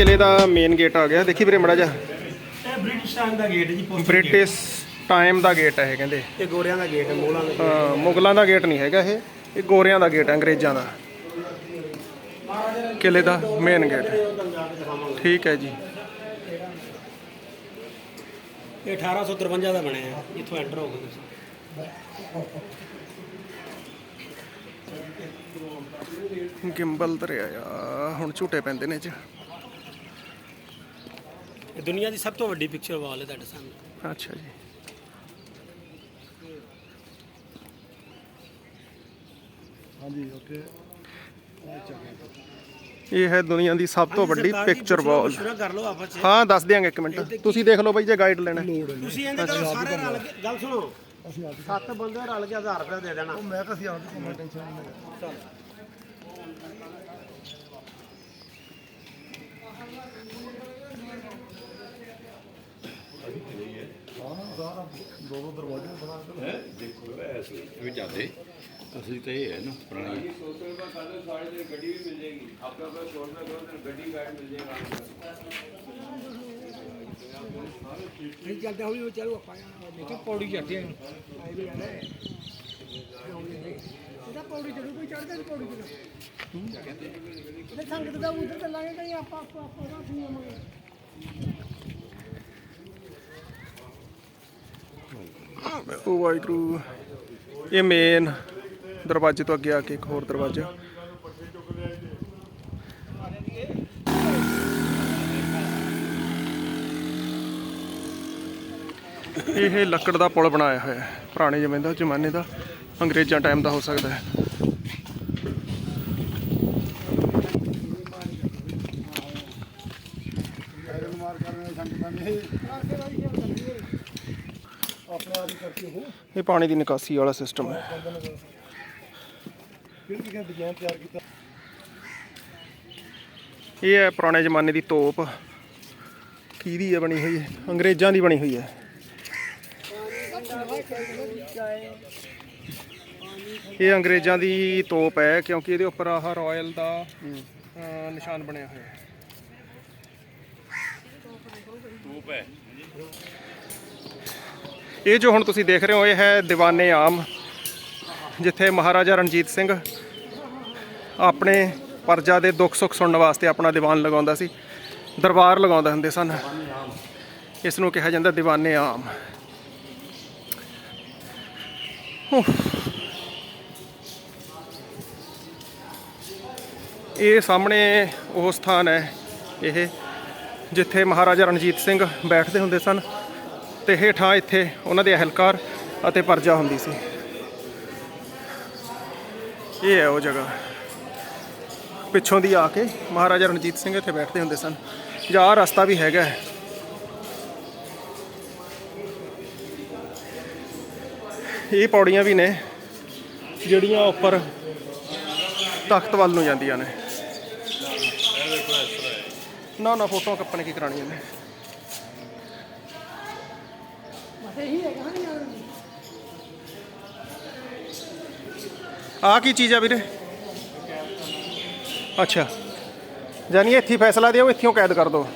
ਕਿਲੇ ਦਾ main gate ਆ ਗਿਆ। ਦੇਖੀ ਵੀਰੇ ਮੜਾ ਜਾ ਇਹ ਬ੍ਰਿਟਿਸ਼ ਟਾਈਮ ਦਾ ਗੇਟ ਜੀ ਪੋਸਟਲ ਬ੍ਰਿਟਿਸ਼ ਟਾਈਮ ਦਾ ਗੇਟ ਹੈ ਇਹ ਕਹਿੰਦੇ। ਇਹ ਗੋਰਿਆਂ ਦਾ ਗੇਟ ਹੈ ਦਾ ਹਾਂ, ਮੁਗਲਾਂ ਦਾ ਗੇਟ ਨਹੀਂ ਹੈਗਾ ਇਹ। ਇਹ ਗੋਰਿਆਂ ਦਾ ਗੇਟ ਹੈ ਅੰਗਰੇਜ਼ਾਂ ਦਾ। ਕਿਲੇ ਦਾ ਮੇਨ ਗੇਟ ਠੀਕ ਹੈ ਜੀ। ਇਹ 1853 ਦਾ ਬਣਿਆ ਹੈ ਇੱਥੋਂ ਐਂਟਰ ਹੋ ਗਏ ਤੁਸੀਂ। ਗਿੰਬਲ ਧਰਿਆ ਆ ਹੁਣ ਝੂਟੇ ਪੈਂਦੇ ਨੇ ਇਹ ਚ। ਇਹ ਦੁਨੀਆ ਦੀ ਸਭ ਤੋਂ ਵੱਡੀ ਪਿਕਚਰ ਵਾਲ ਹੈ ਤੁਹਾਡੇ ਸਾਹਮਣੇ। ਅੱਛਾ ਜੀ। ਹਾਂਜੀ ਓਕੇ। ਇਹ ਹੈ ਦੁਨੀਆ ਦੀ ਸਭ ਤੋਂ ਵੱਡੀ ਪਿਕਚਰ ਵਾਲ ਸ਼ੁਰੂ ਕਰ ਲਓ ਆਪਸ ਚ। ਹਾਂ ਦੱਸ ਦਿਆਂਗੇ ਇੱਕ ਮਿੰਟ। ਤੁਸੀਂ ਦੇਖ ਲਓ ਬਾਈ ਜੇ ਗਾਈਡ ਲੈਣਾ। ਤੁਸੀਂ ਇਹਦੇ ਕਰੋ ਸਾਰੇ ਰਲ ਕੇ ਗੱਲ ਸੁਣੋ। ਸੱਤ ਬੰਦੇ ਰਲ ਕੇ 1000 ਰੁਪਏ ਦੇ ਦੇਣਾ। ਮੈਂ ਤਾਂ ਸੀ ਆਪ ਟੈਨਸ਼ਨ ਨਹੀਂ ਲੈ ਦੋ ਦੋ ਦਰਵਾਜ਼ੇ ਬਣਾ ਕੇ ਦੇਖੋ ਐਸੇ ਵੀ ਜਾਂਦੇ ਅਸਲੀ ਤਾਂ ਇਹ ਹੈ ਨਾ ਪੁਰਾਣੀ ਨਹੀਂ ਚੱਲਦਾ ਹੌਲੀ ਚਲੋ ਆਪਾਂ। ਦੇਖੋ ਪੌੜੀ ਚੜਦੇ ਆ ਆਏ ਵੀ ਜਾਂਦਾ ਹੈ। ਇਹਦਾ ਪੌੜੀ ਚੜੂ ਕੋਈ ਚੜਦਾ ਨਹੀਂ ਪੌੜੀ ਚੜੂ ਇਹ ਸੰਗਤ ਦਾ ਉਧਰ ਚੱਲਾਂਗੇ ਕਹੀਂ ਆਪਾਂ ਆਪਾਂ ਆਪਾਂ ਦਾ ਸੁਣੋ ਉਹ ਵਾਹਿਗੁਰੂ। ਇਹ ਮੇਨ ਦਰਵਾਜ਼ੇ ਤੋਂ ਅੱਗੇ ਆ ਕੇ ਇੱਕ ਹੋਰ ਦਰਵਾਜ਼ਾ। ਇਹ ਲੱਕੜ ਦਾ ਪੁਲ ਬਣਾਇਆ ਹੋਇਆ ਹੈ। ਪੁਰਾਣੇ ਜ਼ਮਾਨੇ ਦਾ ਜ਼ਮਾਨੇ ਦਾ, ਅੰਗਰੇਜ਼ਾਂ ਟਾਈਮ ਦਾ ਹੋ ਸਕਦਾ ਹੈ ਐਰਨ ਮਾਰ ਕਰਨੇ ਸੰਗਤਾਂ ਨੇ ਆਪਣੇ ਆਪ ਹੀ ਕਰਕੇ ਉਹ ਇਹ ਪਾਣੀ ਦੀ ਨਿਕਾਸੀ ਵਾਲਾ ਸਿਸਟਮ ਹੈ। ਇਹ ਹੈ ਪੁਰਾਣੇ ਜ਼ਮਾਨੇ ਦੀ ਤੋਪ। ਕਿਹਦੀ ਹੈ ਬਣੀ ਹੋਈ ਅੰਗਰੇਜ਼ਾਂ ਦੀ ਬਣੀ ਹੋਈ ਹੈ। ਇਹ ਅੰਗਰੇਜ਼ਾਂ ਦੀ ਤੋਪ ਹੈ ਕਿਉਂਕਿ ਇਹਦੇ ਉੱਪਰ ਆਹ ਰਾਇਲ ਦਾ ਨਿਸ਼ਾਨ ਬਣਿਆ ਹੋਇਆ ਹੈ। ਧੂਪ ਹੈ। ਇਹ ਜੋ ਹੁਣ ਤੁਸੀਂ ਦੇਖ ਰਹੇ ਹੋ, ਇਹ ਹੈ ਦੀਵਾਨੇ ਆਮ, ਜਿੱਥੇ ਮਹਾਰਾਜਾ ਰਣਜੀਤ ਸਿੰਘ ਆਪਣੇ ਪਰਜਾ ਦੇ ਦੁੱਖ ਸੁੱਖ ਸੁਣਨ ਵਾਸਤੇ ਆਪਣਾ ਦੀਵਾਨ ਲਗਾਉਂਦਾ ਸੀ, ਦਰਬਾਰ ਲਗਾਉਂਦੇ ਹੁੰਦੇ ਸਨ। ਇਸ ਨੂੰ ਕਿਹਾ ਜਾਂਦਾ ਦੀਵਾਨੇ ਆਮ। ਇਹ ਸਾਹਮਣੇ ਉਹ ਸਥਾਨ ਹੈ, ਇਹ ਜਿੱਥੇ ਮਹਾਰਾਜਾ ਰਣਜੀਤ ਸਿੰਘ ਬੈਠਦੇ ਹੁੰਦੇ ਸਨ। ਤੇ ਹੇਠਾਂ ਇੱਥੇ ਉਹਨਾਂ ਦੇ ਅਹਿਲਕਾਰ ਅਤੇ ਪਰਜਾ ਹੁੰਦੀ ਸੀ। ਇਹ ਹੈ ਉਹ ਜਗ੍ਹਾ। ਪਿੱਛੋਂ ਦੀ ਆ ਕੇ ਮਹਾਰਾਜਾ ਰਣਜੀਤ ਸਿੰਘ ਇੱਥੇ ਬੈਠਦੇ ਹੁੰਦੇ ਸਨ। ਜਾਂ ਆਹ ਰਸਤਾ ਵੀ ਹੈਗਾ ਹੈ। ਇਹ ਪੌੜੀਆਂ ਵੀ ਨੇ ਜਿਹੜੀਆਂ ਉੱਪਰ ਤਖਤ ਵੱਲ ਨੂੰ ਜਾਂਦੀਆਂ ਨੇ। ਨਾ ਨਾ, ਫੋਟੋਆਂ ਕੱਪਣੇ ਕੀ ਕਰਾਣੀਆਂ ਨੇ ਬਸ ਇਹੀ ਹੈਗਾ ਨਾ ਯਾਰ ਆ ਕੀ ਚੀਜ਼ ਆ ਵੀਰੇ? ਅੱਛਾ। ਜਾਨੀ ਇੱਥੇ ਫੈਸਲਾ ਦਿਓ ਇੱਥੋਂ ਕੈਦ ਕਰ ਦਿਓ।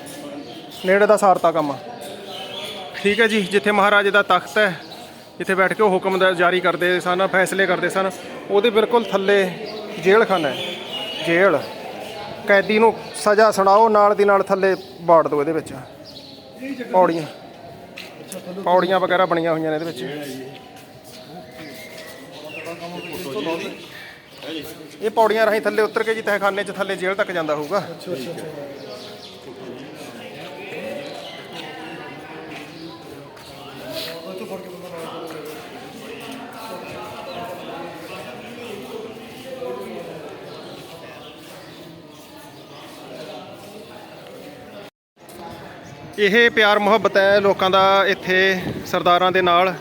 ਨੇੜੇ ਦਾ ਸਾਰਤਾ ਕੰਮ। ਠੀਕ ਹੈ ਜੀ ਜਿੱਥੇ ਮਹਾਰਾਜੇ ਦਾ ਤਖਤ ਹੈ ਜਿੱਥੇ ਬੈਠ ਕੇ ਉਹ ਹੁਕਮ ਦਾ ਜਾਰੀ ਕਰਦੇ ਸਨ ਫੈਸਲੇ ਕਰਦੇ ਸਨ ਉਹਦੇ ਬਿਲਕੁਲ ਥੱਲੇ ਜੇਲ੍ਹ ਖਾਨਾ ਹੈ। ਜੇਲ੍ਹ ਕੈਦੀ ਨੂੰ ਸਜ਼ਾ ਸੁਣਾਓ ਨਾਲ ਦੀ ਨਾਲ ਥੱਲੇ ਬਾੜ ਦਿਓ ਇਹਦੇ ਵਿੱਚ। ਪੌੜੀਆਂ। ਪੌੜੀਆਂ ਵਗੈਰਾ ਬਣੀਆਂ ਹੋਈਆਂ ਨੇ ਇਹਦੇ ਵਿੱਚ। ਇਹ ਪੌੜੀਆਂ ਰਾਹੀਂ ਥੱਲੇ ਉਤਰ ਕੇ ਜੀ ਤਹਿਖਾਨੇ 'ਚ ਥੱਲੇ ਜੇਲ੍ਹ ਤੱਕ ਜਾਂਦਾ ਹੋਊਗਾ। ਇਹ ਪਿਆਰ ਮੁਹੱਬਤ ਹੈ ਲੋਕਾਂ ਦਾ ਇੱਥੇ ਸਰਦਾਰਾਂ ਦੇ ਨਾਲ,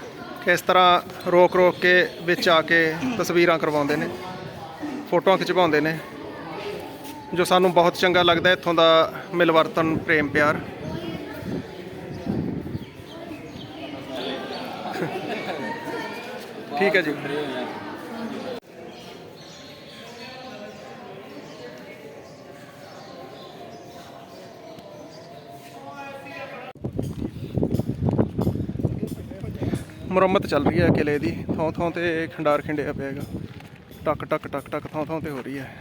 ਕਿਸ ਤਰ੍ਹਾਂ ਰੋਕ ਰੋਕ ਕੇ ਵਿੱਚ ਆ ਕੇ ਤਸਵੀਰਾਂ ਕਰਵਾਉਂਦੇ ਨੇ, ਫੋਟੋਆਂ ਖਿਚਵਾਉਂਦੇ ਨੇ, ਜੋ ਸਾਨੂੰ ਬਹੁਤ ਚੰਗਾ ਲੱਗਦਾ ਇੱਥੋਂ ਦਾ ਮਿਲਵਰਤਨ, ਪ੍ਰੇਮ ਪਿਆਰ। ਠੀਕ ਹੈ ਜੀ। ਮੁਰੰਮਤ ਚੱਲ ਰਹੀ ਹੈ ਕਿਲੇ ਦੀ। ਥਾਂ ਥਾਂ ਤੇ ਖੰਡਾਰ ਖਿੰਡਿਆ ਪਿਆ ਹੈਗਾ। ਟਕ ਟਕ ਟਕ ਟਕ ਥਾਂ ਥਾਂ ਤੇ ਹੋ ਰਹੀ ਹੈ।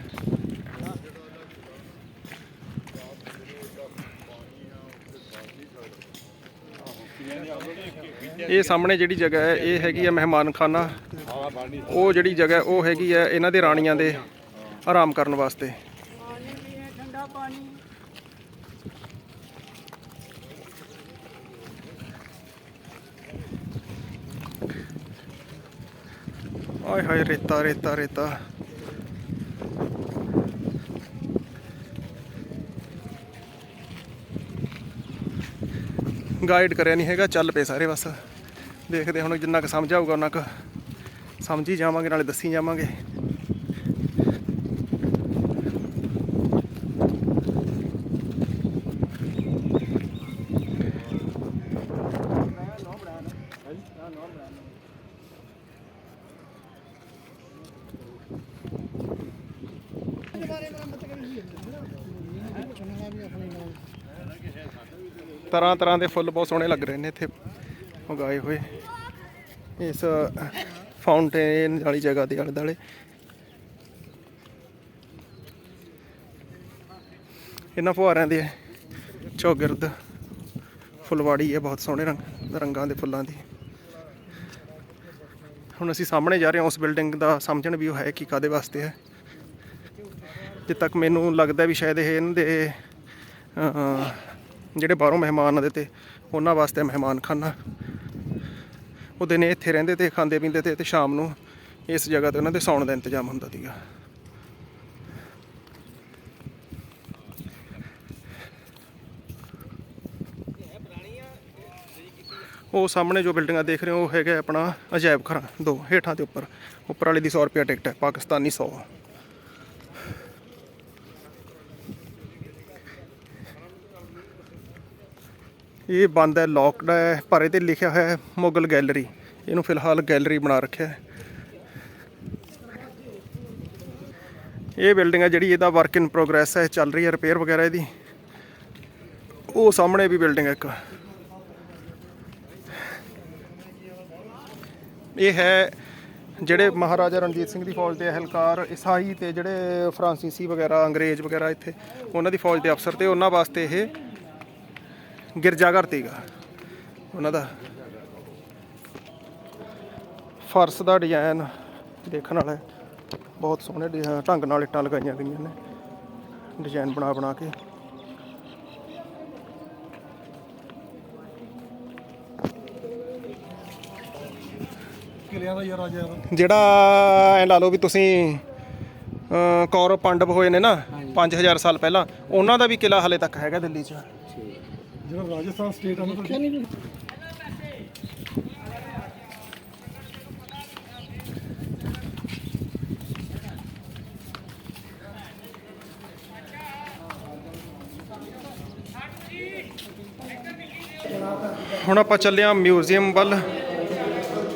ਇਹ ਸਾਹਮਣੇ ਜਿਹੜੀ ਜਗ੍ਹਾ ਹੈ, ਇਹ ਹੈਗੀ ਹੈ ਮਹਿਮਾਨ ਖਾਨਾ ਉਹ ਜਿਹੜੀ ਜਗ੍ਹਾ ਉਹ ਹੈਗੀ ਹੈ ਇਹਨਾਂ ਦੇ ਰਾਣੀਆਂ ਦੇ ਆਰਾਮ ਕਰਨ ਵਾਸਤੇ ਪਾਣੀ ਪੀਏ ਠੰਡਾ ਪਾਣੀ ਆਏ ਹਾਏ ਰੇਤਾ ਰੇਤਾ ਰੇਤਾ ਗਾਈਡ ਕਰਿਆ ਨਹੀਂ ਹੈਗਾ, ਚੱਲ ਪਏ ਸਾਰੇ ਬਸ। ਦੇਖਦੇ ਹੁਣ ਜਿੰਨਾ ਕੁ ਸਮਝ ਆਊਗਾ ਉਹਨਾਂ ਕੁ ਸਮਝੀ ਜਾਵਾਂਗੇ, ਨਾਲੇ ਦੱਸੀ ਜਾਵਾਂਗੇ। ਤਰ੍ਹਾਂ ਤਰ੍ਹਾਂ ਦੇ ਫੁੱਲ ਬਹੁਤ ਸੋਹਣੇ ਲੱਗ ਰਹੇ ਨੇ ਇੱਥੇ ਉਗਾਏ ਹੋਏ। ਇਸ ਫਾਊਂਟੇਨ ਵਾਲੀ ਜਗ੍ਹਾ ਦੇ ਆਲੇ ਦੁਆਲੇ। ਇਹਨਾਂ ਫੁਹਾਰਿਆਂ ਦੇ ਚੌਗਿਰਦ ਫੁਲਵਾੜੀ ਹੈ, ਬਹੁਤ ਸੋਹਣੇ ਰੰਗ, ਰੰਗਾਂ ਦੇ ਫੁੱਲਾਂ ਦੀ। ਹੁਣ ਅਸੀਂ ਸਾਹਮਣੇ ਜਾ ਰਹੇ ਹਾਂ, ਉਸ ਬਿਲਡਿੰਗ ਦਾ ਸਮਝਣ ਵੀ ਉਹ ਹੈ ਕਿ ਕਾਦੇ ਵਾਸਤੇ ਹੈ। ਜਿੱਥੇ ਤੱਕ ਮੈਨੂੰ ਲੱਗਦਾ ਵੀ ਸ਼ਾਇਦ ਇਹ ਇਹਨਾਂ ਦੇ ਜਿਹੜੇ ਬਾਹਰੋਂ ਮਹਿਮਾਨ ਆਉਂਦੇ ਤੇ ਉਹਨਾਂ ਵਾਸਤੇ ਮਹਿਮਾਨ ਖਾਨਾ। ਉਹ ਦਿਨੇ ਇੱਥੇ ਰਹਿੰਦੇ ਤੇ ਖਾਂਦੇ ਪੀਂਦੇ ਤੇ ਤੇ ਸ਼ਾਮ ਨੂੰ ਇਸ ਜਗ੍ਹਾ ਤੇ ਉਹਨਾਂ ਦੇ ਸੌਣ ਦਾ ਇੰਤਜ਼ਾਮ ਹੁੰਦਾ ਸੀਗਾ। ਉਹ ਸਾਹਮਣੇ ਜੋ ਬਿਲਡਿੰਗਾਂ ਦੇਖ ਰਹੇ ਹੋ, ਉਹ ਹੈਗਾ ਆਪਣਾ ਅਜਾਇਬ ਘਰ ਦੋ ਹੇਠਾਂ ਤੇ ਉੱਪਰ। ਉੱਪਰ ਵਾਲੀ ਦੀ 100 ਰੁਪਿਆ ਟਿਕਟ ਹੈ, ਪਾਕਿਸਤਾਨੀ 100 ਇਹ ਬੰਦ ਹੈ ਲੌਕਡ ਹੈ ਪਰ ਇਹ ਤੇ ਲਿਖਿਆ ਹੋਇਆ ਹੈ ਮੁਗਲ ਗੈਲਰੀ। ਇਹਨੂੰ ਫਿਲਹਾਲ ਗੈਲਰੀ ਬਣਾ ਰੱਖਿਆ ਹੈ। ਇਹ ਬਿਲਡਿੰਗ ਹੈ ਜਿਹੜੀ ਇਹਦਾ ਵਰਕ ਇਨ ਪ੍ਰੋਗਰੈਸ ਹੈ, ਚੱਲ ਰਹੀ ਹੈ ਰਿਪੇਅਰ ਵਗੈਰਾ ਇਹਦੀ। ਉਹ ਸਾਹਮਣੇ ਵੀ ਬਿਲਡਿੰਗ ਹੈ ਇੱਕ। ਇਹ ਹੈ ਜਿਹੜੇ ਮਹਾਰਾਜਾ ਰਣਜੀਤ ਸਿੰਘ ਦੀ ਫੌਜ ਦੇ ਅਹਿਲਕਾਰ ਈਸਾਈ ਤੇ ਜਿਹੜੇ ਫਰਾਂਸੀਸੀ ਵਗੈਰਾ, ਅੰਗਰੇਜ਼ ਵਗੈਰਾ ਇੱਥੇ, ਉਹਨਾਂ ਦੀ ਫੌਜ ਦੇ ਅਫਸਰ ਤੇ ਉਹਨਾਂ ਵਾਸਤੇ ਇਹ ਗਿਰਜਾਘਰ ਤੀਗਾ ਉਹਨਾਂ ਦਾ ਫਰਸ਼ ਦਾ ਡਿਜ਼ਾਈਨ ਦੇਖਣ ਵਾਲਾ। ਬਹੁਤ ਸੋਹਣੇ ਢੰਗ ਨਾਲ ਇੱਟਾਂ ਲਗਾਈਆਂ ਗਈਆਂ ਨੇ। ਡਿਜ਼ਾਈਨ ਬਣਾ ਬਣਾ ਕੇ। ਜਿਹੜਾ ਐ ਲਾ ਲਓ ਵੀ ਤੁਸੀਂ ਕੌਰਵ ਪਾਂਡਵ ਹੋਏ ਨੇ ਨਾ 5000 ਸਾਲ ਪਹਿਲਾਂ ਉਹਨਾਂ ਦਾ ਵੀ ਕਿਲਾ ਹਲੇ ਤੱਕ ਹੈਗਾ ਦਿੱਲੀ 'ਚ। ਜਿਹੜਾ ਰਾਜਸਥਾਨ ਸਟੇਟ ਆ ਨਾ ਤੁਹਾਡੀ ਹੁਣ ਆਪਾਂ ਚੱਲੇ ਹਾਂ ਮਿਊਜ਼ੀਅਮ ਵੱਲ।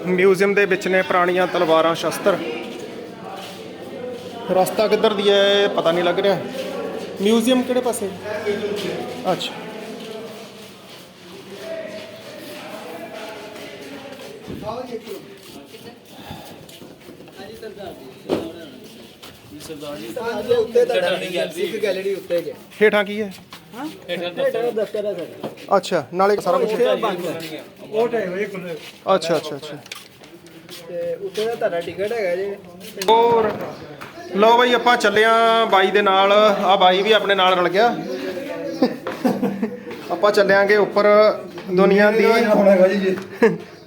ਮਿਊਜ਼ੀਅਮ ਦੇ ਵਿੱਚ ਨੇ ਪੁਰਾਣੀਆਂ ਤਲਵਾਰਾਂ ਸ਼ਸਤਰ। ਰਸਤਾ ਕਿੱਧਰ ਦੀ ਹੈ ਪਤਾ ਨਹੀਂ ਲੱਗ ਰਿਹਾ। ਮਿਊਜ਼ੀਅਮ ਕਿਹੜੇ ਪਾਸੇ? ਅੱਛਾ। ਗੈਲਰੀ ਉੱਤੇ ਜੇ। ਹੇਠਾਂ ਕੀ ਹੈ? ਦਫ਼ਤਰ ਹੈ ਸਾਡਾ ਅੱਛਾ ਨਾਲੇ ਸਾਰਾ ਕੁਝ ਉਹ ਟਾਈਮ ਇਹ ਖੁੱਲੇ ਅੱਛਾ ਅੱਛਾ ਅੱਛਾ। ਤੇ ਉੱਤੇ ਦਾ ਤੁਹਾਡਾ ਟਿਕਟ ਹੈਗਾ ਜੇ। ਹੋਰ। ਲਓ ਬਈ ਆਪਾਂ ਚੱਲੇ ਆਂ ਬਾਈ ਦੇ ਨਾਲ। ਆ ਬਾਈ ਵੀ ਆਪਣੇ ਨਾਲ ਰਲ ਗਿਆ। ਆਪਾਂ ਚੱਲਿਆਂਗੇ ਉੱਪਰ ਦੁਨੀਆ ਦੀ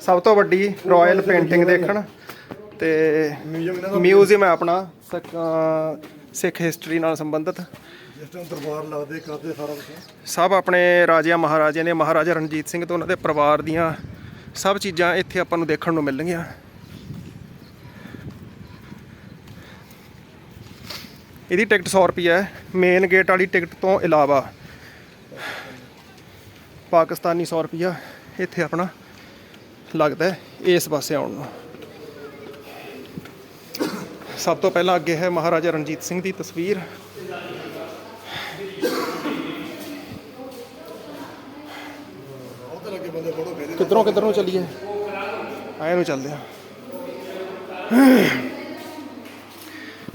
ਸਭ ਤੋਂ ਵੱਡੀ ਰਾਇਲ ਪੇਂਟਿੰਗ ਦੇਖਣ। ਤੇ ਮਿਊਜ਼ੀਅਮ ਹੈ ਆਪਣਾ। ਸਿੱਖ- ਹਿਸਟਰੀ ਨਾਲ ਸੰਬੰਧਿਤ। ਜਿਸ ਟਾਈਮ ਦਰਬਾਰ ਲੱਗਦੇ ਕਰਦੇ ਸਾਰਾ ਕੁਝ ਸਭ ਆਪਣੇ ਰਾਜਿਆਂ ਮਹਾਰਾਜਿਆਂ ਨੇ ਮਹਾਰਾਜਾ ਰਣਜੀਤ ਸਿੰਘ ਤੇ ਉਹਨਾਂ ਦੇ ਪਰਿਵਾਰ ਦੀਆਂ ਸਭ ਚੀਜ਼ਾਂ ਇੱਥੇ ਆਪਾਂ ਨੂੰ ਦੇਖਣ ਨੂੰ ਮਿਲਣਗੀਆਂ। ਇਹਦੀ ਟਿਕਟ 100 ਰੁਪਏ ਹੈ। ਮੇਨ ਗੇਟ ਵਾਲੀ ਟਿਕਟ ਤੋਂ ਇਲਾਵਾ ਪਾਕਿਸਤਾਨੀ 100 ਰੁਪਿਆ ਇੱਥੇ ਆਪਣਾ ਲੱਗਦਾ ਇਸ ਪਾਸੇ ਆਉਣ ਨੂੰ। ਸਭ ਤੋਂ ਪਹਿਲਾਂ ਅੱਗੇ ਹੈ ਮਹਾਰਾਜਾ ਰਣਜੀਤ ਸਿੰਘ ਦੀ ਤਸਵੀਰ। ਕਿੱਧਰੋਂ ਕਿੱਧਰੋਂ ਚੱਲੀਏ? ਆਏ ਨੂੰ ਚੱਲਦੇ ਆ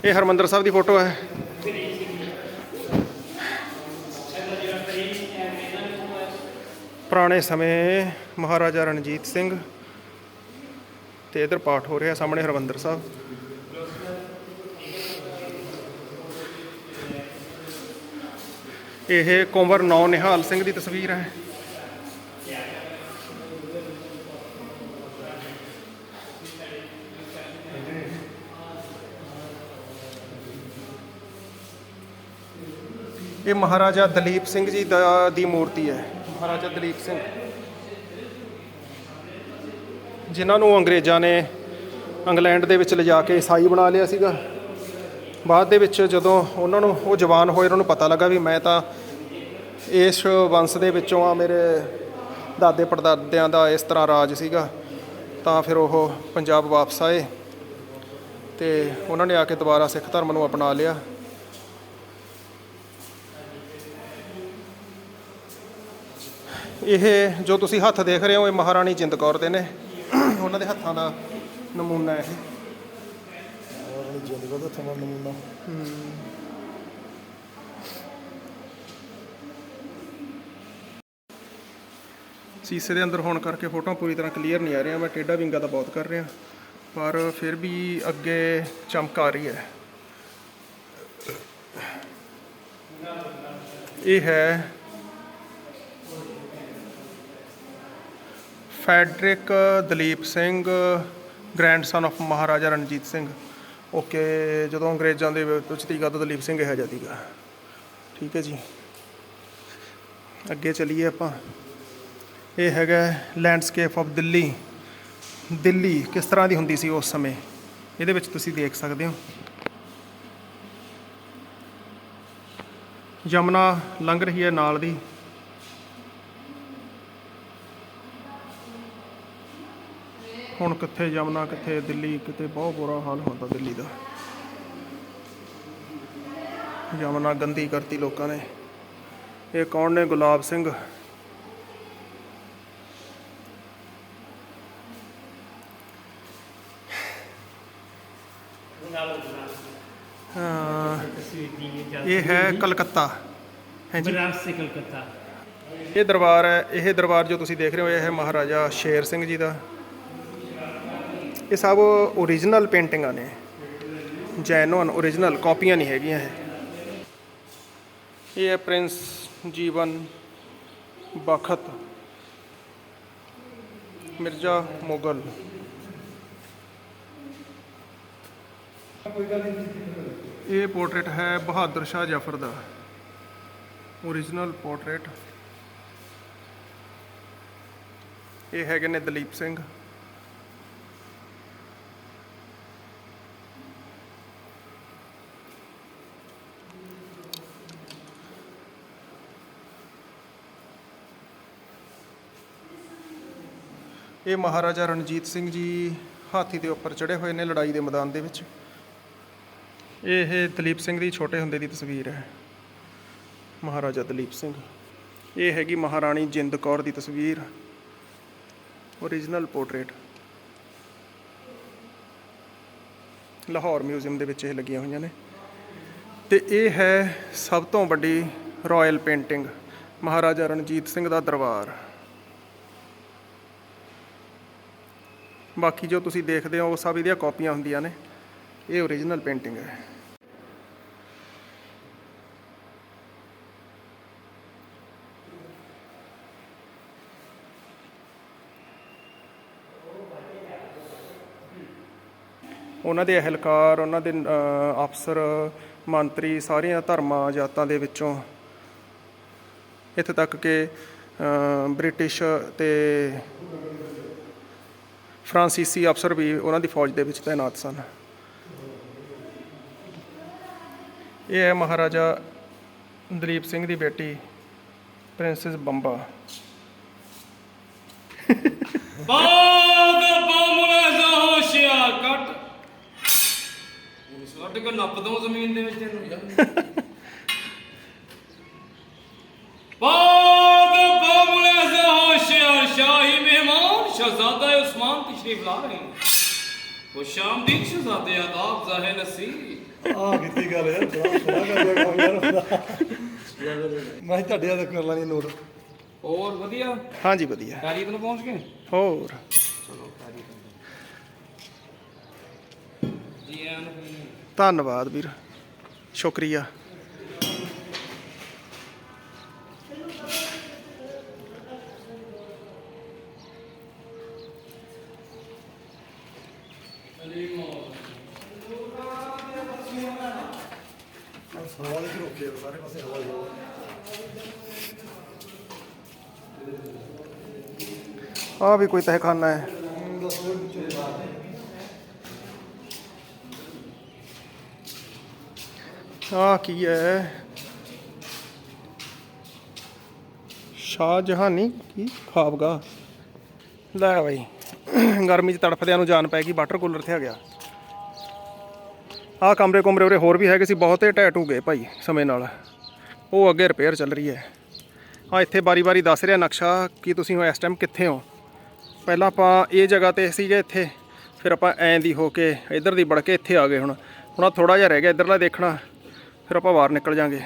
ਇਹ ਹਰਮੰਦਰ ਸਾਹਿਬ ਦੀ ਫੋਟੋ ਹੈ। ਪੁਰਾਣੇ ਸਮੇਂ ਮਹਾਰਾਜਾ ਰਣਜੀਤ ਸਿੰਘ ਤੇ ਇਧਰ ਪਾਠ ਹੋ ਰਿਹਾ ਸਾਹਮਣੇ ਹਰਮੰਦਰ ਸਾਹਿਬ। ਇਹ ਕੁੰਵਰ ਨੌ ਨਿਹਾਲ ਸਿੰਘ ਦੀ ਤਸਵੀਰ ਹੈ। ਇਹ ਮਹਾਰਾਜਾ ਦਲੀਪ ਸਿੰਘ ਜੀ ਦਾ, ਦੀ ਮੂਰਤੀ ਹੈ। ਮਹਾਰਾਜਾ ਦਲੀਪ ਸਿੰਘ। ਜਿਨ੍ਹਾਂ ਨੂੰ ਅੰਗਰੇਜ਼ਾਂ ਨੇ ਇੰਗਲੈਂਡ ਦੇ ਵਿੱਚ ਲਿਜਾ ਕੇ ਈਸਾਈ ਬਣਾ ਲਿਆ ਸੀਗਾ। ਬਾਅਦ ਦੇ ਵਿੱਚ ਜਦੋਂ ਉਹਨਾਂ ਨੂੰ, ਉਹ ਜਵਾਨ ਹੋਏ, ਉਹਨਾਂ ਨੂੰ ਪਤਾ ਲੱਗਾ ਵੀ ਮੈਂ ਤਾਂ ਇਸ ਵੰਸ਼ ਦੇ ਵਿੱਚੋਂ ਆ, ਮੇਰੇ ਦਾਦੇ ਪੜਦਾਦਿਆਂ ਦਾ ਇਸ ਤਰ੍ਹਾਂ ਰਾਜ ਸੀਗਾ, ਤਾਂ ਫਿਰ ਉਹ ਪੰਜਾਬ ਵਾਪਸ ਆਏ ਤੇ ਉਹਨਾਂ ਨੇ ਆ ਕੇ ਦੁਬਾਰਾ ਸਿੱਖ ਧਰਮ ਨੂੰ ਅਪਣਾ ਲਿਆ। ਇਹ ਜੋ ਤੁਸੀਂ ਹੱਥ ਦੇਖ ਰਹੇ ਹੋ, ਇਹ ਮਹਾਰਾਣੀ ਜਿੰਦ ਕੌਰ ਦੇ ਨੇ। ਉਹਨਾਂ ਦੇ ਹੱਥਾਂ ਦਾ ਨਮੂਨਾ ਹੈ ਇਹ ਔਰ ਜਿੰਦਗਾ ਨਮੂਨਾ ਸੀਸੇ ਦੇ ਅੰਦਰ ਹੋਣ ਕਰਕੇ ਫੋਟੋਆਂ ਪੂਰੀ ਤਰ੍ਹਾਂ ਕਲੀਅਰ ਨਹੀਂ ਆ ਰਹੀਆਂ, ਮੈਂ ਟੇਢਾ ਵਿੰਗਾ ਤਾਂ ਬਹੁਤ ਕਰ ਰਿਹਾ। ਪਰ ਫਿਰ ਵੀ ਅੱਗੇ ਚਮਕ ਆ ਰਹੀ ਹੈ। ਇਹ ਹੈ Frederick Duleep Singh, grandson of Maharaja Ranjit Singh. Okay, ਜਦੋਂ ਅੰਗਰੇਜ਼ਾਂ ਦੇ ਵਿੱਚ ਸੀਗਾ ਤਾਂ ਦਲੀਪ ਸਿੰਘ ਇਹੋ ਜਿਹਾ ਸੀਗਾ ਠੀਕ ਹੈ ਜੀ। ਅੱਗੇ ਚਲੀਏ ਆਪਾਂ। ਇਹ ਹੈਗਾ ਲੈਂਡਸਕੇਪ ਆਫ ਦਿੱਲੀ। ਦਿੱਲੀ ਕਿਸ ਤਰ੍ਹਾਂ ਦੀ ਹੁੰਦੀ ਸੀ ਉਸ ਸਮੇਂ? ਇਹਦੇ ਵਿੱਚ ਤੁਸੀਂ ਦੇਖ ਸਕਦੇ ਹੋ। ਯਮੁਨਾ ਲੰਘ ਰਹੀ ਹੈ ਨਾਲ ਦੀ। ਹੁਣ ਕਿੱਥੇ ਯਮੁਨਾ ਕਿੱਥੇ ਦਿੱਲੀ ਕਿਤੇ ਬਹੁਤ ਬੁਰਾ ਹਾਲ ਹੁੰਦਾ ਦਿੱਲੀ ਦਾ। ਯਮੁਨਾ ਗੰਦੀ ਕਰਤੀ ਲੋਕਾਂ ਨੇ। ਇਹ ਕੌਣ ਨੇ? ਗੁਲਾਬ ਸਿੰਘ। ਇਹ ਹੈ ਕਲਕੱਤਾ। ਹੈ ਜੀ? ਬਨਾਰਸ ਸੇ ਕਲਕੱਤਾ। ਇਹ ਦਰਬਾਰ ਹੈ ਇਹ ਦਰਬਾਰ ਜੋ ਤੁਸੀਂ ਦੇਖ ਰਹੇ ਹੋ ਇਹ ਹੈ ਮਹਾਰਾਜਾ ਸ਼ੇਰ ਸਿੰਘ ਜੀ ਦਾ। ਇਹ ਸਭ ਓਰੀਜਨਲ ਪੇਂਟਿੰਗਾਂ ਨੇ। ਜੈਨੂਨ ਓਰੀਜਨਲ ਕਾਪੀਆਂ ਨਹੀਂ ਹੈਗੀਆਂ ਇਹ। ਇਹ ਹੈ ਪ੍ਰਿੰਸ ਜੀਵਨ ਬਖਤ, ਮਿਰਜ਼ਾ ਮੁਗਲ। ਇਹ ਪੋਰਟਰੇਟ ਹੈ ਬਹਾਦਰ ਸ਼ਾਹ ਜਾਫਰ ਦਾ। Original portrait. ਇਹ ਹੈਗੇ ਨੇ ਦਲੀਪ ਸਿੰਘ। ਇਹ ਮਹਾਰਾਜਾ ਰਣਜੀਤ ਸਿੰਘ ਜੀ ਹਾਥੀ ਦੇ ਉੱਪਰ ਚੜੇ ਹੋਏ ਨੇ ਲੜਾਈ ਦੇ ਮੈਦਾਨ ਦੇ ਵਿੱਚ। ਇਹ ਦਲੀਪ ਸਿੰਘ ਦੀ ਛੋਟੇ ਹੁੰਦੇ ਦੀ ਤਸਵੀਰ ਹੈ। ਮਹਾਰਾਜਾ ਦਲੀਪ ਸਿੰਘ। ਇਹ ਹੈਗੀ ਮਹਾਰਾਣੀ ਜਿੰਦ ਕੌਰ ਦੀ ਤਸਵੀਰ। ਓਰੀਜਨਲ ਪੋਰਟਰੇਟ ਲਾਹੌਰ ਮਿਊਜ਼ੀਅਮ ਦੇ ਵਿੱਚ ਇਹ ਲੱਗੀਆਂ ਹੋਈਆਂ ਨੇ। ਤੇ ਇਹ ਹੈ ਸਭ ਤੋਂ ਵੱਡੀ ਰਾਇਲ ਪੇਂਟਿੰਗ ਮਹਾਰਾਜਾ ਰਣਜੀਤ ਸਿੰਘ ਦਾ ਦਰਬਾਰ। ਬਾਕੀ ਜੋ ਤੁਸੀਂ ਦੇਖਦੇ ਹੋ, ਉਹ ਸਭ ਇਹਦੀਆਂ ਕਾਪੀਆਂ ਹੁੰਦੀਆਂ ਨੇ। ਇਹ ਓਰੀਜਨਲ ਪੇਂਟਿੰਗ ਹੈ। ਉਹਨਾਂ ਦੇ ਅਹਿਲਕਾਰ, ਉਹਨਾਂ ਦੇ ਅਫਸਰ, ਮੰਤਰੀ, ਸਾਰੀਆਂ ਧਰਮਾਂ, ਜਾਤਾਂ ਦੇ ਵਿੱਚੋਂ ਇੱਥੇ ਤੱਕ ਕਿ ਬ੍ਰਿਟਿਸ਼ ਤੇ ਫਰਾਂਸੀਸੀ ਅਫਸਰ ਵੀ ਉਹਨਾਂ ਦੀ ਫੌਜ ਦੇ ਵਿੱਚ ਤਾਇਨਾਤ ਸਨ। ਇਹ ਹੈ ਮਹਾਰਾਜਾ ਦਲੀਪ ਸਿੰਘ ਦੀ ਬੇਟੀ, ਪ੍ਰਿੰਸੈਸ ਬੰਬਾ। ਬਾਗ ਬਾਮੁਲਾ ਜਾ ਹੋਸ਼ਿਆ ਕੱਟ। ਸਾਡੇ ਕੋ ਨੱਪ ਦੋ ਜ਼ਮੀਨ ਦੇ ਵਿੱਚ ਇਹਨੂੰ ਬਾਗ ਸ਼ਹਜ਼ਾਦਾ ਉਸਮਾਨ ਤਸ਼ਰੀਫ ਲਾ ਰਹੇ ਨੇ। ਉਹ ਸ਼ਾਮ ਦੀ ਸ਼ਹਜ਼ਾਦੇ ਆਦਾਬ ਜ਼ਾਹੇ ਨਸੀ ਆ ਕੀਤੀ ਗੱਲ ਯਾਰ ਬੜਾ ਸੋਹਣਾ ਕਰਦੇ ਕੰਮ ਯਾਰ ਮੈਂ ਕਿਹਾ ਤੁਹਾਡੇ ਹੱਥ ਕਰ ਲਾਂਗੇ ਨੋਟ। ਹੋਰ ਵਧੀਆ? ਹਾਂਜੀ ਵਧੀਆ। ਤਾਰੀਖ ਨੂੰ ਪਹੁੰਚ ਗਏ? ਹੋਰ। ਜੀ ਆਨ ਧੰਨਵਾਦ ਵੀਰ ਸ਼ੁਕਰੀਆ। ਸਵਾਲ ਹੀ ਰੋਕੇ ਸਾਰੇ ਪਾਸੇ ਹਵਾ ਹੀ ਆ ਵੀ ਕੋਈ ਤਹਿਖਾਨਾ ਹੈ। ਆ ਕੀ ਹੈ? ਸ਼ਾਹ ਜਹਾਨੀ ਕੀ ਖਾਬਗਾ? ਲੈ ਬਾਈ, ਗਰਮੀ ਚ ਤੜਫਦਿਆਂ ਨੂੰ ਜਾਨ ਪੈ ਗਈ, ਵਾਟਰ ਕੂਲਰ ਤੇ ਆ ਗਿਆ। ਆਹ ਕਮਰੇ ਕੁਮਰੇ ਉਰੇ ਹੋਰ ਵੀ ਹੈਗੇ ਸੀ, ਬਹੁਤੇ ਟੈਟੂ ਗਏ ਭਾਈ ਸਮੇਂ ਨਾਲ। ਉਹ ਅੱਗੇ ਰਿਪੇਅਰ ਚੱਲ ਰਹੀ ਹੈ। ਆ ਇੱਥੇ ਬਾਰੀ-ਬਾਰੀ ਦੱਸ ਰਿਹਾ ਨਕਸ਼ਾ ਕਿ ਤੁਸੀਂ ਇਸ ਟਾਈਮ ਕਿੱਥੇ ਹੋ? ਪਹਿਲਾਂ ਆਪਾਂ ਇਹ ਜਗ੍ਹਾ ਤੇ ਸੀਗੇ ਇੱਥੇ, ਫਿਰ ਆਪਾਂ ਐਂ ਦੀ ਹੋ ਕੇ ਇੱਧਰ ਦੀ ਵੜ ਕੇ ਇੱਥੇ ਆ ਗਏ ਹੁਣ। ਹੁਣ ਥੋੜਾ ਜਿਹਾ ਰਹਿ ਗਿਆ ਇੱਧਰਲਾ ਦੇਖਣਾ, ਫਿਰ ਆਪਾਂ ਬਾਹਰ ਨਿਕਲ ਜਾਾਂਗੇ।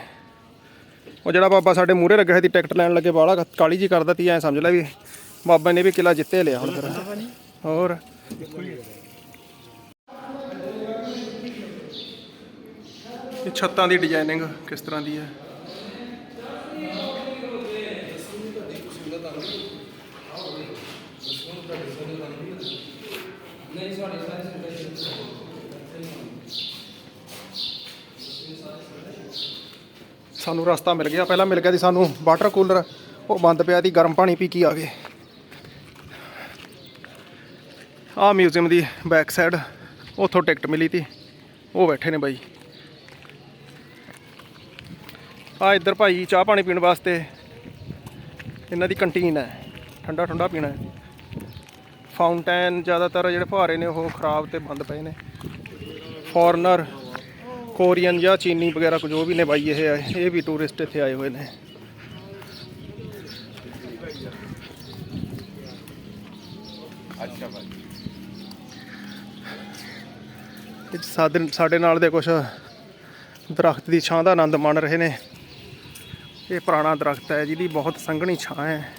ਉਹ ਜਿਹੜਾ ਬਾਬਾ ਸਾਡੇ ਮੂਹਰੇ ਲੱਗਿਆ ਸੀ ਟਿਕਟ ਲੈਣ ਲੱਗੇ, ਬਾਹਲਾ ਕਾਲੀ ਜੀ ਕਰਦਾ ਤੀ, ਐਂ ਸਮਝ ਲੈ ਵੀ ਬਾਬਾ ਨੇ ਵੀ ਕਿਲਾ ਜਿੱਤੇ ਲਿਆ ਹੁਣ ਫਿਰ। ਹੋਰ? ਇਹ ਛੱਤਾਂ ਦੀ ਡਿਜ਼ਾਈਨਿੰਗ ਕਿਸ ਤਰ੍ਹਾਂ ਦੀ ਹੈ? ਸਾਨੂੰ ਰਸਤਾ ਮਿਲ ਗਿਆ। ਪਹਿਲਾਂ ਮਿਲ ਗਿਆ ਸੀ ਸਾਨੂੰ ਵਾਟਰ ਕੂਲਰ ਉਹ ਬੰਦ ਪਿਆ ਸੀ, ਗਰਮ ਪਾਣੀ ਪੀ ਕੇ ਆ ਗਏ। ਆਹ ਮਿਊਜ਼ੀਅਮ ਦੀ ਬੈਕ ਸਾਈਡ ਉੱਥੋਂ ਟਿਕਟ ਮਿਲੀ ਤੀ ਉਹ ਬੈਠੇ ਨੇ ਬਾਈ। ਆ ਇੱਧਰ ਭਾਈ ਚਾਹ ਪਾਣੀ ਪੀਣ ਵਾਸਤੇ। ਇਹਨਾਂ ਦੀ ਕੰਟੀਨ ਹੈ। ਠੰਡਾ ਠੰਡਾ ਪੀਣਾ ਹੈ। ਫਾਊਂਟੇਨ ਜ਼ਿਆਦਾਤਰ ਜਿਹੜੇ ਫੁਹਾਰੇ ਨੇ, ਉਹ ਖਰਾਬ ਤੇ ਬੰਦ ਪਏ ਨੇ। ਫੋਰਨਰ, ਕੋਰੀਅਨ ਜਾਂ ਚੀਨੀ ਵਗੈਰਾ ਕੁਝ ਉਹ ਵੀ ਨੇ ਬਾਈ ਇਹ ਇਹ ਵੀ ਟੂਰਿਸਟ ਇੱਥੇ ਆਏ ਹੋਏ ਨੇ। ਅੱਛਾ ਭਾਈ ਸਾਡੇ ਸਾਡੇ ਨਾਲ ਦੇ ਕੁਝ ਦਰਖਤ ਦੀ ਛਾਂ ਦਾ ਆਨੰਦ ਮਾਣ ਰਹੇ ਨੇ। ਇਹ ਪੁਰਾਣਾ ਦਰਖਤ ਹੈ ਜਿਹਦੀ ਬਹੁਤ ਸੰਘਣੀ ਛਾਂ ਹੈ।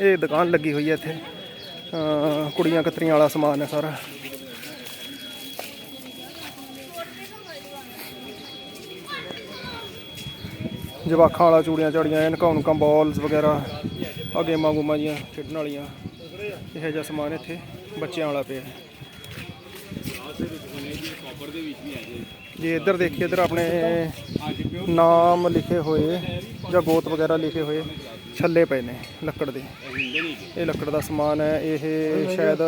ਇਹ ਦੁਕਾਨ ਲੱਗੀ ਹੋਈ ਹੈ ਇੱਥੇ। ਕੁੜੀਆਂ ਕਤਰੀਆਂ ਵਾਲਾ ਸਮਾਨ ਹੈ ਸਾਰਾ। ਜਵਾਖਾਂ ਵਾਲਾ ਚੂੜੀਆਂ ਚਾੜੀਆਂ ਐਨਕਾਂ ਉਨਕਾਂ ਬਾਲਸ ਵਗੈਰਾ ਆ ਗੇਮਾਂ ਗੂਮਾਂ ਜੀਆਂ ਖੇਡਣ ਵਾਲੀਆਂ। ਇਹੋ ਜਿਹਾ ਸਮਾਨ ਇੱਥੇ ਬੱਚਿਆਂ ਵਾਲਾ ਪਿਆ ਹੈ। ਜੇ ਇੱਧਰ ਦੇਖੀਏ ਇੱਧਰ ਆਪਣੇ ਨਾਮ ਲਿਖੇ ਹੋਏ ਜਾਂ ਗੋਤ ਵਗੈਰਾ ਲਿਖੇ ਹੋਏ ਛੱਲੇ ਪਏ ਨੇ ਲੱਕੜ ਦੇ। ਇਹ ਲੱਕੜ ਦਾ ਸਮਾਨ ਹੈ ਇਹ ਸ਼ਾਇਦ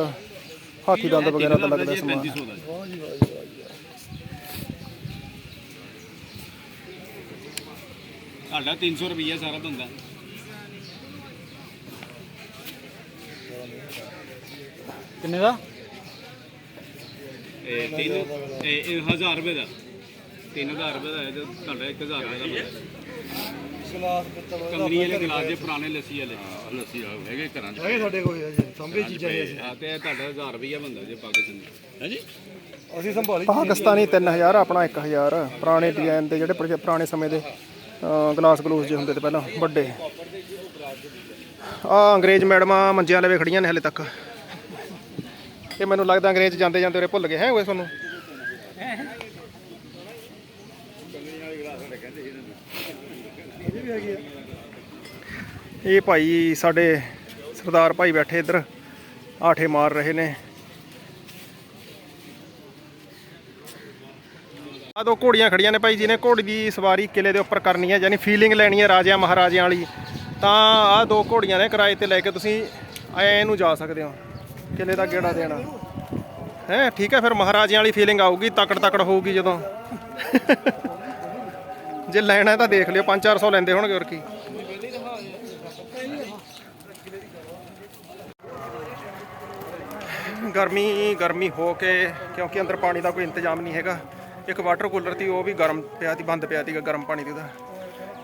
ਹਾਥੀ ਦੰਦ ਵਗੈਰਾ ਦਾ ਲੱਗਦਾ ਸਮਾਨ। ਹੈ। ਸਾਡਾ 300 ਰੁਪਈਆ ਸਾਰਾ ਬੰਦਾ ਕਿੰਨੇ ਦਾ? ਇਹ ਤਿੰਨ ਇਹ ਇਹ 1000 ਰੁਪਏ ਦਾ। 3000 ਰੁਪਏ ਦਾ ਹੈ ਤੇ ਤੁਹਾਡਾ 1000 ਰੁਪਏ ਦਾ ਬੰਦਾ। ਗਲਾਸ ਪਿੱਤਲ ਕੰਗਰੀ ਵਾਲੇ ਗਲਾਸ ਦੇ ਪੁਰਾਣੇ ਲੱਸੀ ਵਾਲੇ। ਲੱਸੀ ਹੈਗੇ ਘਰਾਂ 'ਚ। ਹੈਗੇ ਸਾਡੇ ਕੋਲ ਜੀ ਸੰਭੇ ਚੀਜ਼ਾਂ ਨੇ ਹਾਂ ਤੇ ਇਹ ਤੁਹਾਡਾ 1000 ਰੁਪਈਆ ਬੰਦਾ ਜੇ ਪਾਕਿਸਤਾਨ ਹਾਂਜੀ? ਅਸੀਂ ਸੰਭਾਲੀ ਪਾਕਿਸਤਾਨੀ 3000 ਆਪਣਾ 1000 ਪੁਰਾਣੇ ਡਿਜ਼ਾਈਨ ਦੇ ਜਿਹੜੇ ਪੁਰ- ਪੁਰਾਣੇ ਸਮੇਂ ਦੇ ਗਲਾਸ ਗਲੂਸ ਜੇ ਹੁੰਦੇ ਤੇ ਪਹਿਲਾਂ ਵੱਡੇ। ਆ ਅੰਗਰੇਜ਼ ਮੈਡਮਾਂ ਮੰਜਿਆਂ ਲਵੇ ਖੜੀਆਂ ਨੇ ਹਲੇ ਤੱਕ। ਇਹ ਮੈਨੂੰ ਲੱਗਦਾ ਅੰਗਰੇਜ਼ ਜਾਂਦੇ ਜਾਂਦੇ ਉਰੇ ਭੁੱਲ ਗਏ, ਹੈ ਓਏ ਤੁਹਾਨੂੰ ਇਹ ਭਾਈ ਸਾਡੇ ਸਰਦਾਰ ਭਾਈ ਬੈਠੇ ਇੱਧਰ, ਆਠੇ ਮਾਰ ਰਹੇ ਨੇ। ਆ ਦੋ ਘੋੜੀਆਂ ਖੜੀਆਂ ਨੇ ਭਾਈ ਜੀ ਨੇ ਘੋੜੀ ਦੀ ਸਵਾਰੀ ਕਿਲੇ ਦੇ ਉੱਪਰ ਕਰਨੀ ਹੈ, ਯਾਨੀ ਫੀਲਿੰਗ ਲੈਣੀ ਹੈ ਰਾਜਿਆਂ ਮਹਾਰਾਜਿਆਂ ਵਾਲੀ। ਤਾਂ ਆ ਦੋ ਘੋੜੀਆਂ ਨੇ ਕਿਰਾਏ ਤੇ ਲੈ ਕੇ ਤੁਸੀਂ ਐ ਨੂੰ ਜਾ ਸਕਦੇ ਹੋ। ਕਿਲੇ ਦਾ ਗੇੜਾ ਦੇਣਾ? ਹੈ, ਠੀਕ ਹੈ, ਫਿਰ ਮਹਾਰਾਜਿਆਂ ਵਾਲੀ ਫੀਲਿੰਗ ਆਊਗੀ ਤਕੜ ਤਕੜ ਹੋਊਗੀ ਜਦੋਂ। ਜੇ ਲੈਣਾ ਤਾਂ ਦੇਖ ਲਿਓ 5-400 ਲੈਂਦੇ ਹੋਣਗੇ ਹੋਰ ਕੀ। ਗਰਮੀ ਗਰਮੀ ਹੋ ਕੇ, ਕਿਉਂਕਿ ਅੰਦਰ ਪਾਣੀ ਦਾ ਕੋਈ ਇੰਤਜ਼ਾਮ ਨਹੀਂ ਹੈਗਾ। ਇੱਕ ਵਾਟਰ ਕੂਲਰ ਤੀ, ਉਹ ਵੀ ਗਰਮ ਪਿਆ ਤੀ, ਬੰਦ ਪਿਆ ਤੀ, ਗਰਮ ਪਾਣੀ ਦੀ ਉਹਦਾ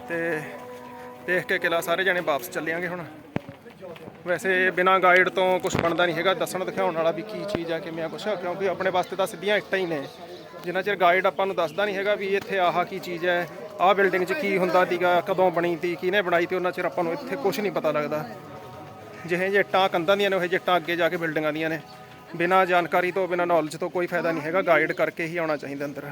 ਤੇ ਦੇਖ ਕੇ ਕਿਲਾ ਸਾਰੇ ਜਣੇ ਵਾਪਸ ਚੱਲਿਆਂਗੇ ਹੁਣ। ਵੈਸੇ ਬਿਨਾ ਗਾਈਡ ਤੋਂ ਕੁਝ ਬਣਦਾ ਨਹੀਂ ਹੈਗਾ। ਦੱਸਣ ਦਿਖਾਉਣ ਵਾਲਾ ਵੀ ਕੀ ਚੀਜ਼ ਆ, ਕਿਵੇਂ ਆ, ਕੁਛ ਕਿਉਂਕਿ ਆਪਣੇ ਵਾਸਤੇ ਤਾਂ ਸਿੱਧੀਆਂ ਇੱਟਾਂ ਹੀ ਨੇ। ਜਿੰਨਾ ਚਿਰ ਗਾਈਡ ਆਪਾਂ ਨੂੰ ਦੱਸਦਾ ਨਹੀਂ ਹੈਗਾ ਵੀ ਇੱਥੇ ਆਹ ਕੀ ਚੀਜ਼ ਹੈ, ਆਹ ਬਿਲਡਿੰਗ 'ਚ ਕੀ ਹੁੰਦਾ ਸੀਗਾ, ਕਦੋਂ ਬਣੀ ਤੀ ਕਿਹਨੇ ਬਣਾਈ ਤੇ ਉਹਨਾਂ ਚਿਰ ਆਪਾਂ ਨੂੰ ਇੱਥੇ ਕੁਝ ਨਹੀਂ ਪਤਾ ਲੱਗਦਾ। ਜਿਹੇ ਜਿਹੇ ਇੱਟਾਂ, ਕੰਧਾਂ ਦੀਆਂ ਨੇ, ਉਹ ਜਿਹੇ ਇੱਟਾਂ ਅੱਗੇ ਜਾ ਕੇ ਬਿਲਡਿੰਗਾਂ ਦੀਆਂ ਨੇ। ਬਿਨਾ ਜਾਣਕਾਰੀ ਤੋਂ, ਬਿਨਾ ਨੌਲੇਜ ਤੋਂ ਕੋਈ ਫਾਇਦਾ ਨਹੀਂ ਹੈਗਾ ਗਾਈਡ ਕਰਕੇ ਹੀ ਆਉਣਾ ਚਾਹੀਦਾ ਅੰਦਰ।